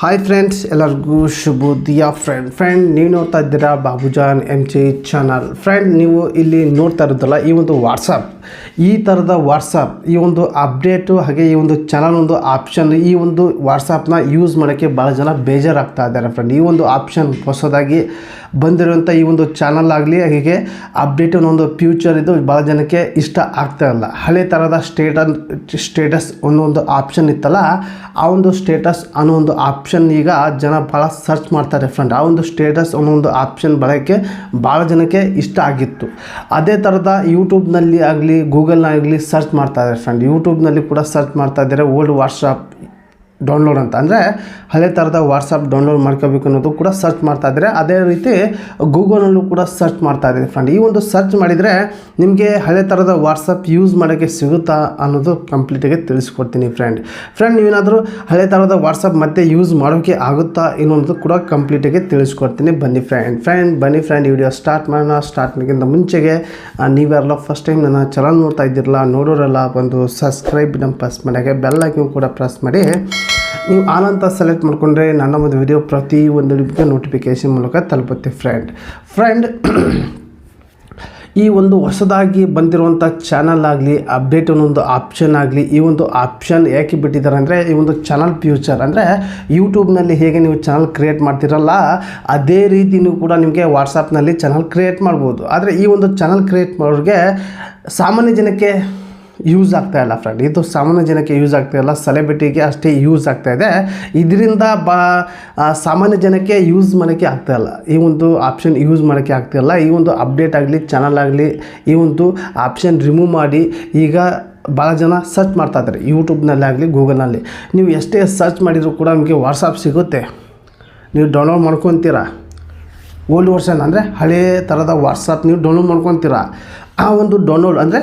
Hi friends ಎಲ್ಲರಿಗೂ ಶುಭೋದಯ friend friend ನೀವು ನೋಡ್ತಾ ಇದ್ದೀರಾ Babujan M G channel friend ನೀವು ಇಲ್ಲಿ ನೋಡ್ತಾ ಇರೋದಲ್ಲ ಈ ಒಂದು ವಾಟ್ಸಪ್ ಈ ಥರದ ವಾಟ್ಸಪ್ ಈ ಒಂದು ಅಪ್ಡೇಟು ಹಾಗೆ ಈ ಒಂದು ಚಾನಲ್ ಒಂದು ಆಪ್ಷನ್ ಈ ಒಂದು ವಾಟ್ಸಪ್ನ ಯೂಸ್ ಮಾಡೋಕ್ಕೆ ಭಾಳ ಜನ ಬೇಜಾರಾಗ್ತಾ ಇದ್ದಾರೆ ಫ್ರೆಂಡ್ ಈ ಒಂದು ಆಪ್ಷನ್ ಹೊಸದಾಗಿ ಬಂದಿರುವಂಥ ಈ ಒಂದು ಚಾನಲ್ ಆಗಲಿ, ಹಾಗೆ ಅಪ್ಡೇಟ್ ಒಂದು ಫ್ಯೂಚರ್ ಇದು ಭಾಳ ಜನಕ್ಕೆ ಇಷ್ಟ ಆಗ್ತಾ ಇಲ್ಲ. ಹಳೆ ಥರದ ಸ್ಟೇಟಸ್ ಸ್ಟೇಟಸ್ ಒಂದೊಂದು ಆಪ್ಷನ್ ಇತ್ತಲ್ಲ, ಆ ಒಂದು ಸ್ಟೇಟಸ್ ಅನ್ನೋ ಒಂದು ಆಪ್ಷನ್ ಈಗ ಜನ ಭಾಳ ಸರ್ಚ್ ಮಾಡ್ತಾರೆ ಫ್ರೆಂಡ್ ಆ ಒಂದು ಸ್ಟೇಟಸ್ ಅನ್ನೋ ಆಪ್ಷನ್ ಬಳಕೆ ಭಾಳ ಜನಕ್ಕೆ ಇಷ್ಟ ಆಗಿತ್ತು. ಅದೇ ಥರದ ಯೂಟ್ಯೂಬ್ನಲ್ಲಿ ಆಗಲಿ ಗೂಗಲ್ನಾಗಲಿ ಸರ್ಚ್ ಮಾಡ್ತಾ ಇದ್ದಾರೆ ಫ್ರೆಂಡ್ ಯೂಟ್ಯೂಬ್ನಲ್ಲಿ ಕೂಡ ಸರ್ಚ್ ಮಾಡ್ತಾ ಇದ್ದಾರೆ ಓಲ್ಡ್ ವಾಟ್ಸಪ್ ಡೌನ್ಲೋಡ್ ಅಂತ. ಅಂದರೆ ಹಳೆ ಥರದ ವಾಟ್ಸಪ್ ಡೌನ್ಲೋಡ್ ಮಾಡ್ಕೋಬೇಕು ಅನ್ನೋದು ಕೂಡ ಸರ್ಚ್ ಮಾಡ್ತಾ ಇದ್ದಾರೆ ಅದೇ ರೀತಿ ಗೂಗಲ್ನಲ್ಲೂ ಕೂಡ ಸರ್ಚ್ ಮಾಡ್ತಾ ಇದ್ದೀನಿ ಫ್ರೆಂಡ್ ಈ ಒಂದು ಸರ್ಚ್ ಮಾಡಿದರೆ ನಿಮಗೆ ಹಳೆ ಥರದ ವಾಟ್ಸಪ್ ಯೂಸ್ ಮಾಡೋಕ್ಕೆ ಸಿಗುತ್ತಾ ಅನ್ನೋದು ಕಂಪ್ಲೀಟಾಗಿ ತಿಳಿಸ್ಕೊಡ್ತೀನಿ ಫ್ರೆಂಡ್ ಫ್ರೆಂಡ್ ನೀವೇನಾದರೂ ಹಳೆ ಥರದ ವಾಟ್ಸಪ್ ಮತ್ತೆ ಯೂಸ್ ಮಾಡೋಕ್ಕೆ ಆಗುತ್ತಾ ಇನ್ನೊಂದು ಕೂಡ ಕಂಪ್ಲೀಟಾಗಿ ತಿಳಿಸ್ಕೊಡ್ತೀನಿ. ಬನ್ನಿ ಫ್ರೆಂಡ್ ಫ್ರೆಂಡ್ ಬನ್ನಿ ಫ್ರೆಂಡ್ ವಿಡಿಯೋ ಸ್ಟಾರ್ಟ್ ಮಾಡೋಣ. ಸ್ಟಾರ್ಟ್ ಮಾಡೋಕ್ಕಿಂತ ಮುಂಚೆಗೆ ನೀವೆಲ್ಲ ಫಸ್ಟ್ ಟೈಮ್ ನನ್ನ ಚಾನಲ್ ನೋಡ್ತಾ ಇದ್ದಿರಲ್ಲ, ನೋಡೋರೆಲ್ಲ, ಬಂದು ಸಬ್ಸ್ಕ್ರೈಬ್ ನಮ್ಮ ಪ್ರೆಸ್ ಮಾಡೋಕ್ಕೆ ಬೆಲ್ ಐಕನ್ ಕೂಡ ಪ್ರೆಸ್ ಮಾಡಿ. ನೀವು ಆಲ್ ಅಂತ ಸೆಲೆಕ್ಟ್ ಮಾಡಿಕೊಂಡ್ರೆ ನನ್ನ ಒಂದು ವಿಡಿಯೋ ಪ್ರತಿ ಒಂದು ನಿಮಗೆ ನೋಟಿಫಿಕೇಶನ್ ಮೂಲಕ ತಲುಪುತ್ತೆ ಫ್ರೆಂಡ್ ಫ್ರೆಂಡ್ ಈ ಒಂದು ಹೊಸದಾಗಿ ಬಂದಿರುವಂಥ ಚಾನಲ್ ಆಗಲಿ ಅಪ್ಡೇಟ್ ಅನ್ನೊಂದು ಆಪ್ಷನ್ ಆಗಲಿ, ಈ ಒಂದು ಆಪ್ಷನ್ ಯಾಕೆ ಬಿಟ್ಟಿದ್ದಾರೆ ಅಂದರೆ, ಈ ಒಂದು ಚಾನಲ್ ಫ್ಯೂಚರ್ ಅಂದರೆ ಯೂಟ್ಯೂಬ್ನಲ್ಲಿ ಹೇಗೆ ನೀವು ಚಾನಲ್ ಕ್ರಿಯೇಟ್ ಮಾಡ್ತಿರಲ್ಲ, ಅದೇ ರೀತಿಯೂ ಕೂಡ ನಿಮಗೆ ವಾಟ್ಸಪ್ನಲ್ಲಿ ಚಾನಲ್ ಕ್ರಿಯೇಟ್ ಮಾಡ್ಬೋದು. ಆದರೆ ಈ ಒಂದು ಚಾನಲ್ ಕ್ರಿಯೇಟ್ ಮಾಡೋರಿಗೆ ಸಾಮಾನ್ಯ ಜನಕ್ಕೆ ಯೂಸ್ ಆಗ್ತಾ ಇಲ್ಲ ಫ್ರೆಂಡ್ ಇದು ಸಾಮಾನ್ಯ ಜನಕ್ಕೆ ಯೂಸ್ ಆಗ್ತಾ ಇಲ್ಲ ಸೆಲೆಬ್ರಿಟಿಗೆ ಅಷ್ಟೇ ಯೂಸ್ ಆಗ್ತಾ ಇದೆ. ಇದರಿಂದ ಬಾ ಸಾಮಾನ್ಯ ಜನಕ್ಕೆ ಯೂಸ್ ಮಾಡೋಕ್ಕೆ ಆಗ್ತಾ ಇಲ್ಲ. ಈ ಒಂದು ಆಪ್ಷನ್ ಯೂಸ್ ಮಾಡೋಕ್ಕೆ ಆಗ್ತಾ ಇಲ್ಲ. ಈ ಒಂದು ಅಪ್ಡೇಟ್ ಆಗಲಿ ಚಾನಲ್ ಆಗಲಿ, ಈ ಒಂದು ಆಪ್ಷನ್ ರಿಮೂವ್ ಮಾಡಿ ಈಗ ಭಾಳ ಜನ ಸರ್ಚ್ ಮಾಡ್ತಾ ಇದ್ದಾರೆ. ಯೂಟ್ಯೂಬ್ನಲ್ಲಿ ಆಗಲಿ ಗೂಗಲ್ನಲ್ಲಿ ನೀವು ಎಷ್ಟೇ ಸರ್ಚ್ ಮಾಡಿದರೂ ಕೂಡ ನಿಮಗೆ ವಾಟ್ಸಪ್ ಸಿಗುತ್ತೆ. ನೀವು ಡೌನ್ಲೋಡ್ ಮಾಡ್ಕೊತೀರಾ? ಓಲ್ಡ್ ವರ್ಷನ್ ಅಂದರೆ ಹಳೇ ಥರದ ವಾಟ್ಸಪ್ ನೀವು ಡೌನ್ಲೋಡ್ ಮಾಡ್ಕೊತೀರಾ? ಆ ಒಂದು ಡೌನ್ಲೋಡ್ ಅಂದರೆ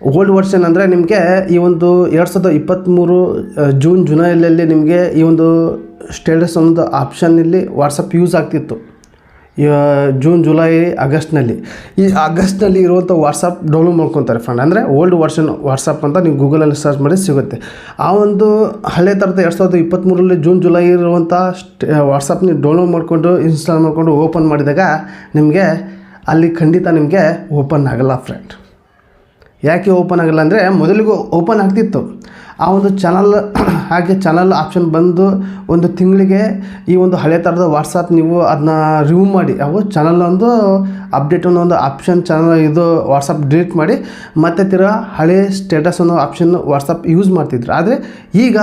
ಓಲ್ಡ್ ವರ್ಷನ್ ಅಂದರೆ ನಿಮಗೆ ಈ ಒಂದು ಎರಡು ಸಾವಿರದ ಇಪ್ಪತ್ತ್ಮೂರು ಜೂನ್ ಜುಲೈಲಲ್ಲಿ ನಿಮಗೆ ಈ ಒಂದು ಸ್ಟೇಟಸ್ ಒಂದು ಆಪ್ಷನ್ನಲ್ಲಿ ವಾಟ್ಸಪ್ ಯೂಸ್ ಆಗ್ತಿತ್ತು. ಜೂನ್ ಜುಲೈ ಆಗಸ್ಟ್ನಲ್ಲಿ ಈ ಆಗಸ್ಟ್ನಲ್ಲಿ ಇರುವಂಥ ವಾಟ್ಸಪ್ ಡೌನ್ಲೋಡ್ ಮಾಡ್ಕೊತಾರೆ ಫ್ರೆಂಡ್ ಅಂದರೆ ಓಲ್ಡ್ ವರ್ಷನ್ ವಾಟ್ಸಪ್ ಅಂತ ನೀವು ಗೂಗಲಲ್ಲಿ ಸರ್ಚ್ ಮಾಡಿ ಸಿಗುತ್ತೆ. ಆ ಒಂದು ಹಳೆ ಥರದ ಎರಡು ಸಾವಿರದ ಇಪ್ಪತ್ತ್ಮೂರರಲ್ಲಿ ಜೂನ್ ಜುಲೈ ಇರುವಂಥ ವಾಟ್ಸಪ್ ನೀವು ಡೌನ್ಲೋಡ್ ಮಾಡಿಕೊಂಡು ಇನ್ಸ್ಟಾಲ್ ಮಾಡಿಕೊಂಡು ಓಪನ್ ಮಾಡಿದಾಗ ನಿಮಗೆ ಅಲ್ಲಿ ಖಂಡಿತ ನಿಮಗೆ ಓಪನ್ ಆಗಲ್ಲ ಫ್ರೆಂಡ್ ಯಾಕೆ ಓಪನ್ ಆಗಲ್ಲ ಅಂದರೆ ಮೊದಲಿಗೂ ಓಪನ್ ಆಗ್ತಿತ್ತು. ಆ ಒಂದು ಚಾನಲ್, ಹಾಗೆ ಚಾನಲ್ ಆಪ್ಷನ್ ಬಂದು ಒಂದು ತಿಂಗಳಿಗೆ ಈ ಒಂದು ಹಳೆ ಥರದ ವಾಟ್ಸಪ್ ನೀವು ಅದನ್ನ ರಿಮೂವ್ ಮಾಡಿ ಅವು ಚಾನಲ್ ಒಂದು ಅಪ್ಡೇಟ್ ಅನ್ನೋ ಒಂದು ಆಪ್ಷನ್ ಚಾನಲ್ ಇದು ವಾಟ್ಸಪ್ ಡಿಲೀಟ್ ಮಾಡಿ, ಮತ್ತೆ ತಿರ್ಗಾ ಹಳೆ ಸ್ಟೇಟಸ್ ಅನ್ನೋ ಆಪ್ಷನ್ ವಾಟ್ಸಪ್ ಯೂಸ್ ಮಾಡ್ತಿದ್ರು. ಆದರೆ ಈಗ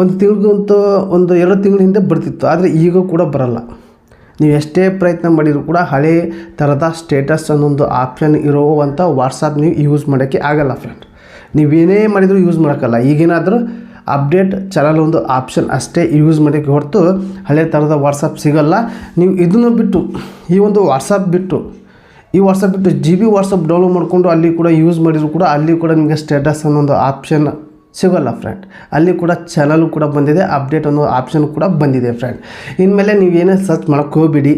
ಒಂದು ತಿಂಗಳಿಗಂತೂ ಒಂದು ಎರಡು ತಿಂಗಳ ಹಿಂದೆ ಬರ್ತಿತ್ತು, ಆದರೆ ಈಗ ಕೂಡ ಬರಲ್ಲ. ನೀವು ಎಷ್ಟೇ ಪ್ರಯತ್ನ ಮಾಡಿದರೂ ಕೂಡ ಹಳೆ ಥರದ ಸ್ಟೇಟಸ್ ಅನ್ನೊಂದು ಆಪ್ಷನ್ ಇರುವಂಥ ವಾಟ್ಸಪ್ ನೀವು ಯೂಸ್ ಮಾಡೋಕ್ಕೆ ಆಗಲ್ಲ ಫ್ರೆಂಡ್ ನೀವೇನೇ ಮಾಡಿದರೂ ಯೂಸ್ ಮಾಡೋಕ್ಕಲ್ಲ. ಈಗೇನಾದರೂ ಅಪ್ಡೇಟ್ ಚಾನಲ್ ಒಂದು ಆಪ್ಷನ್ ಅಷ್ಟೇ ಯೂಸ್ ಮಾಡೋಕ್ಕೆ ಹೊರತು ಹಳೆ ಥರದ ವಾಟ್ಸಪ್ ಸಿಗಲ್ಲ. ನೀವು ಇದನ್ನು ಬಿಟ್ಟು ಈ ಒಂದು ವಾಟ್ಸಪ್ ಬಿಟ್ಟು ಈ ವಾಟ್ಸಪ್ ಬಿಟ್ಟು ಜಿ ಬಿ ವಾಟ್ಸಪ್ ಡೌನ್ಲೋಡ್ ಮಾಡಿಕೊಂಡು ಅಲ್ಲಿ ಕೂಡ ಯೂಸ್ ಮಾಡಿದರೂ ಕೂಡ ಅಲ್ಲಿ ಕೂಡ ನಿಮಗೆ ಸ್ಟೇಟಸ್ ಅನ್ನೊಂದು ಆಪ್ಷನ್ ಸಿಗೋಲ್ಲ ಫ್ರೆಂಡ್ ಅಲ್ಲಿ ಕೂಡ ಚಾನಲ್ ಕೂಡ ಬಂದಿದೆ ಅಪ್ಡೇಟ್ ಅನ್ನೋ ಆಪ್ಷನ್ ಕೂಡ ಬಂದಿದೆ ಫ್ರೆಂಡ್ ಇನ್ಮೇಲೆ ನೀವೇನೇ ಸರ್ಚ್ ಮಾಡೋಕ್ಕೆ ಹೋಗ್ಬಿಡಿ.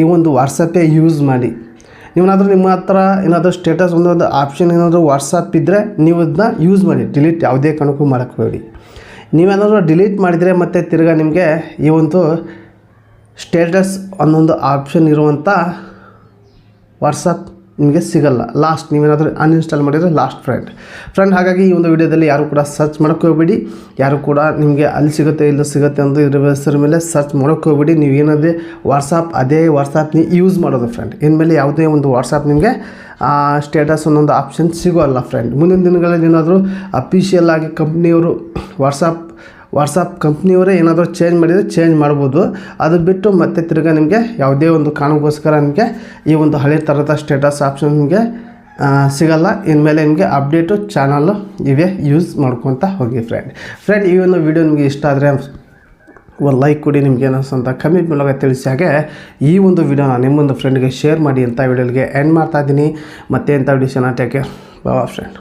ಈ ಒಂದು ವಾಟ್ಸಪ್ಪೇ ಯೂಸ್ ಮಾಡಿ. ನೀವೇನಾದರೂ ನಿಮ್ಮ ಹತ್ರ ಏನಾದರೂ ಸ್ಟೇಟಸ್ ಒಂದೊಂದು ಆಪ್ಷನ್ ಏನಾದರೂ ವಾಟ್ಸಪ್ ಇದ್ದರೆ ನೀವು ಅದನ್ನ ಯೂಸ್ ಮಾಡಿ. ಡಿಲೀಟ್ ಯಾವುದೇ ಕಾರಣಕ್ಕೂ ಮಾಡೋಕ್ಕೆ ಹೋಗಿ ನೀವೇನಾದರೂ ಡಿಲೀಟ್ ಮಾಡಿದರೆ ಮತ್ತೆ ತಿರ್ಗಾ ನಿಮಗೆ ಈ ಒಂದು ಸ್ಟೇಟಸ್ ಅನ್ನೊಂದು ಆಪ್ಷನ್ ಇರುವಂಥ ವಾಟ್ಸಪ್ ನಿಮಗೆ ಸಿಗಲ್ಲ. ಲಾಸ್ಟ್ ನೀವೇನಾದರೂ ಅನ್ಇನ್ಸ್ಟಾಲ್ ಮಾಡಿದರೆ ಲಾಸ್ಟ್ ಫ್ರೆಂಡ್ ಫ್ರೆಂಡ್ ಹಾಗಾಗಿ ಈ ಒಂದು ವಿಡಿಯೋದಲ್ಲಿ ಯಾರು ಕೂಡ ಸರ್ಚ್ ಮಾಡೋಕ್ಕೆ ಹೋಗ್ಬೇಡಿ. ಯಾರು ಕೂಡ ನಿಮಗೆ ಅಲ್ಲಿ ಸಿಗುತ್ತೆ, ಇಲ್ಲ ಸಿಗುತ್ತೆ ಅಂತ ಇದ್ರ ಹೆಸರ ಮೇಲೆ ಸರ್ಚ್ ಮಾಡೋಕ್ಕೆ ಹೋಗ್ಬೇಡಿ. ನೀವು ಏನಾದರೆ ವಾಟ್ಸಪ್ ಅದೇ ವಾಟ್ಸಪ್ನ ಯೂಸ್ ಮಾಡೋದು ಫ್ರೆಂಡ್ ಇನ್ಮೇಲೆ ಯಾವುದೇ ಒಂದು ವಾಟ್ಸಪ್ ನಿಮಗೆ ಸ್ಟೇಟಸ್ ಅನ್ನೊಂದು ಆಪ್ಷನ್ ಸಿಗೋಲ್ಲ ಫ್ರೆಂಡ್ ಮುಂದಿನ ದಿನಗಳಲ್ಲಿ ಏನಾದರೂ ಅಫಿಷಿಯಲ್ ಆಗಿ ಕಂಪ್ನಿಯವರು ವಾಟ್ಸಪ್ ವಾಟ್ಸಪ್ ಕಂಪ್ನಿಯವರೇ ಏನಾದರೂ ಚೇಂಜ್ ಮಾಡಿದರೆ ಚೇಂಜ್ ಮಾಡ್ಬೋದು. ಅದು ಬಿಟ್ಟು ಮತ್ತೆ ತಿರ್ಗಿ ನಿಮಗೆ ಯಾವುದೇ ಒಂದು ಕಾರಣಕ್ಕೋಸ್ಕರ ನಿಮಗೆ ಈ ಒಂದು ಹಳೆ ಥರದ ಸ್ಟೇಟಸ್ ಆಪ್ಷನ್ ನಿಮಗೆ ಸಿಗಲ್ಲ. ಇನ್ಮೇಲೆ ನಿಮಗೆ ಅಪ್ಡೇಟು ಚಾನಲ್ಲು ಇವೇ ಯೂಸ್ ಮಾಡ್ಕೊತ ಹೋಗಿ ಫ್ರೆಂಡ್ ಫ್ರೆಂಡ್ ಈ ಒಂದು ವಿಡಿಯೋ ನಿಮಗೆ ಇಷ್ಟ ಆದರೆ ಒಂದು ಲೈಕ್ ಕೊಡಿ, ನಿಮ್ಗೆ ಏನಿಸ್ತು ಅಂತ ಕಮೆಂಟ್ ಮೂಲಕ ತಿಳಿಸಿ ಹಾಗೆ ಈ ಒಂದು ವಿಡಿಯೋನ ನಿಮ್ಮೊಂದು ಫ್ರೆಂಡ್ಗೆ ಶೇರ್ ಮಾಡಿ ಅಂತ ವಿಡಿಯೋಗೆ ಎಂಡ್ ಮಾಡ್ತಾ ಇದ್ದೀನಿ. ಮತ್ತೆ ಎಂಥ ವಿಡಿಯೋ ಚೆನ್ನಾಗಿ ಬಾವಾ ಫ್ರೆಂಡ್